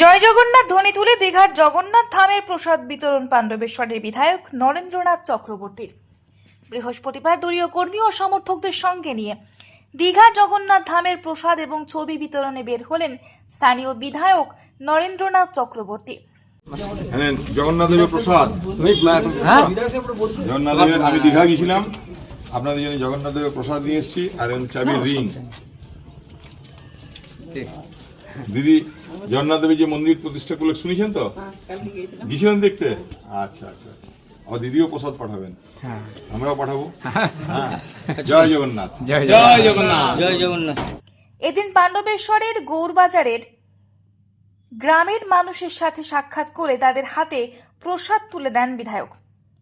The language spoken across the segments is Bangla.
জয় জগন্নাথ। ধ্বনি তুলে দীঘার জগন্নাথ ধামের প্রসাদ বিতরণ পাণ্ডবেশ্বরের বিধায়ক নরেন্দ্রনাথ চক্রবর্তীর বৃহস্পতিবার দলীয় কর্মী ও সমর্থকদের সঙ্গে নিয়ে দীঘার জগন্নাথ ধামের প্রসাদ এবং ছবি বিতরণে বের হলেন স্থানীয় বিধায়ক নরেন্দ্রনাথ চক্রবর্তী। হ্যাঁ জগন্নাথ প্রসাদ। হ্যাঁ? জগন্নাথ আমি দীঘা গেছিলাম। আপনাদের জন্য প্রসাদ নিয়ে এসেছি আর চাবির রিং দিদি জগন্নাথ দেবের যে মন্দির প্রতিষ্ঠা করলে শুনেছেন তো? গেছিলেন দেখতে? আচ্ছা আচ্ছা আচ্ছা। আমার দিদিও প্রসাদ পাঠাবেন। হ্যাঁ। আমরাও পাঠাবো। হ্যাঁ। জয় জগন্নাথ। জয় জয় জগন্নাথ। জয় জগন্নাথ। এদিন পাণ্ডবেশ্বরের গৌরবাজারের গ্রামের মানুষের সাথে সাক্ষাৎ করে তাদের হাতে প্রসাদ তুলে দেন বিধায়ক।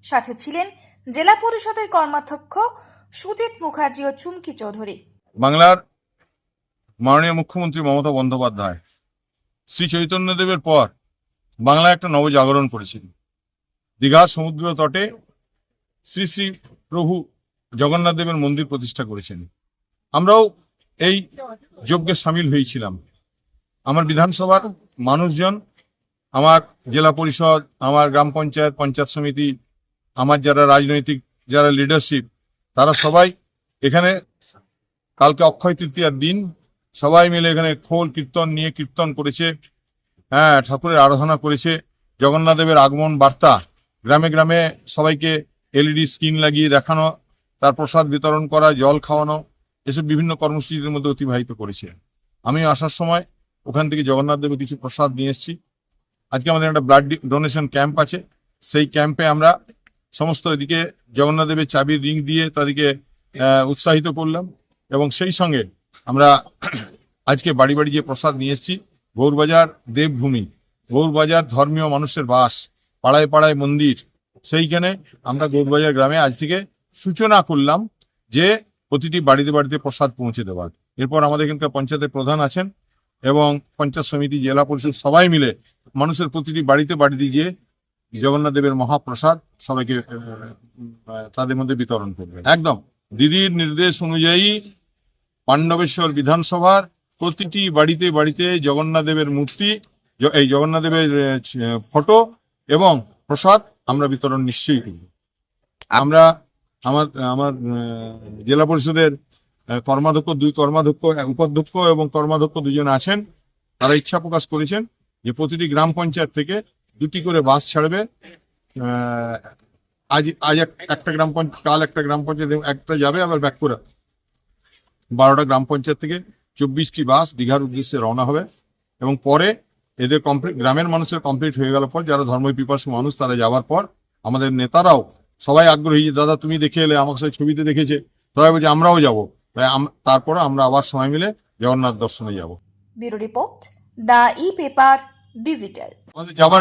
সাথে ছিলেন জেলা পরিষদের কর্মাধ্যক্ষ সুজিত মুখার্জি ও চুমকি চৌধুরী। বাংলার মাননীয় মুখ্যমন্ত্রী মমতা বন্দ্যোপাধ্যায় শ্রী চৈতন্যদেবের পর বাংলায় একটা নবজাগরণ করেছিল দীঘার সমুদ্র তটে শ্রী শ্রী প্রভু জগন্নাথ দেবের মন্দির প্রতিষ্ঠা করেছেন। আমরাও এই যজ্ঞে সামিল হয়েছিলাম। আমার বিধানসভার মানুষজন, আমার জেলা পরিষদ, আমার গ্রাম পঞ্চায়েত পঞ্চায়েত সমিতি, আমার যারা রাজনৈতিক, যারা লিডারশিপ তারা সবাই এখানে কালকে অক্ষয় তৃতীয়ার দিন সবাই মিলে এখানে খোল কীর্তন নিয়ে কীর্তন করেছে। হ্যাঁ ঠাকুরের আরাধনা করেছে। জগন্নাথদেবের আগমন বার্তা। গ্রামে গ্রামে সবাইকে এলইডি স্ক্রিন লাগিয়ে দেখানো, তার প্রসাদ বিতরণ করা, জল খাওয়ানো, এসব বিভিন্ন কর্মসূচির মধ্যে অতিবাহিত করেছে। আমি আসার সময় ওখান থেকে জগন্নাথ দেবের কিছু প্রসাদ নিয়ে এসেছি। আজকে আমাদের একটা ব্লাড ডোনেশন ক্যাম্প আছে। সেই ক্যাম্পে আমরা সমস্ত এদিকে জগন্নাথ দেবের চাবির রিং দিয়ে তাদেরকে উৎসাহিত করলাম এবং সেই সঙ্গে আমরা আজকে বাড়ি বাড়ি যে প্রসাদ নিয়ে এসেছি। গৌরবাজার দেবভূমি, গৌরবাজার ধর্মীয় মানুষের বাস, পাড়ায় পাড়ায় মন্দির, সেইখানে আমরা গৌরবাজার গ্রামে আজ থেকে সূচনা করলাম যে প্রতিটি বাড়িতে বাড়িতে প্রসাদ পৌঁছে দেওয়ার। এরপর আমাদের এখানকার পঞ্চায়েতের প্রধান আছেন এবং পঞ্চায়েত সমিতি, জেলা পরিষদ সবাই মিলে মানুষের প্রতিটি বাড়িতে বাড়িতে গিয়ে জগন্নাথ দেবের মহাপ্রসাদ সবাইকে তাদের মধ্যে বিতরণ করবে একদম। দিদির নির্দেশ অনুযায়ী পাণ্ডবেশ্বর বিধানসভার প্রতিটি বাড়িতে বাড়িতে জগন্নাথ দেবের মূর্তি এই জগন্নাথ দেবের ফটো এবং প্রসাদ আমরা বিতরণ নিশ্চয়ই করব। আমরা আমার আমার জেলা পরিষদের কর্মাধ্যক্ষ, দুই কর্মাধ্যক্ষ উপাধ্যক্ষ এবং কর্মাধ্যক্ষ দুজন আছেন। তারা ইচ্ছা প্রকাশ করেছেন যে প্রতিটি গ্রাম পঞ্চায়েত থেকে দুটি করে বাস ছাড়বে। আজ আজ এক- একটা গ্রাম পঞ্চায়েত কাল একটা গ্রাম পঞ্চায়েত একটা যাবে, আবার ব্যাক করে বারোটা গ্রাম পঞ্চায়েত থেকে চব্বিশটি বাস দীঘার উদ্দেশ্যে রওনা হবে এবং পরে এদের কমপ্লিট গ্রামের মানুষের কমপ্লিট হয়ে গেল পর যারা ধর্ম পিপাসু মানুষ তারা যাওয়ার পর আমাদের নেতারাও সবাই আগ্রহী যে দাদা তুমি দেখে এলে আমার সাথে ছবিতে দেখেছে সবাই বলছে আমরাও যাব। তাই তারপরে আমরা আবার সময় মিলে জগন্নাথ দর্শনে যাব। Bureau report the E paper digital. আমাদের যাবার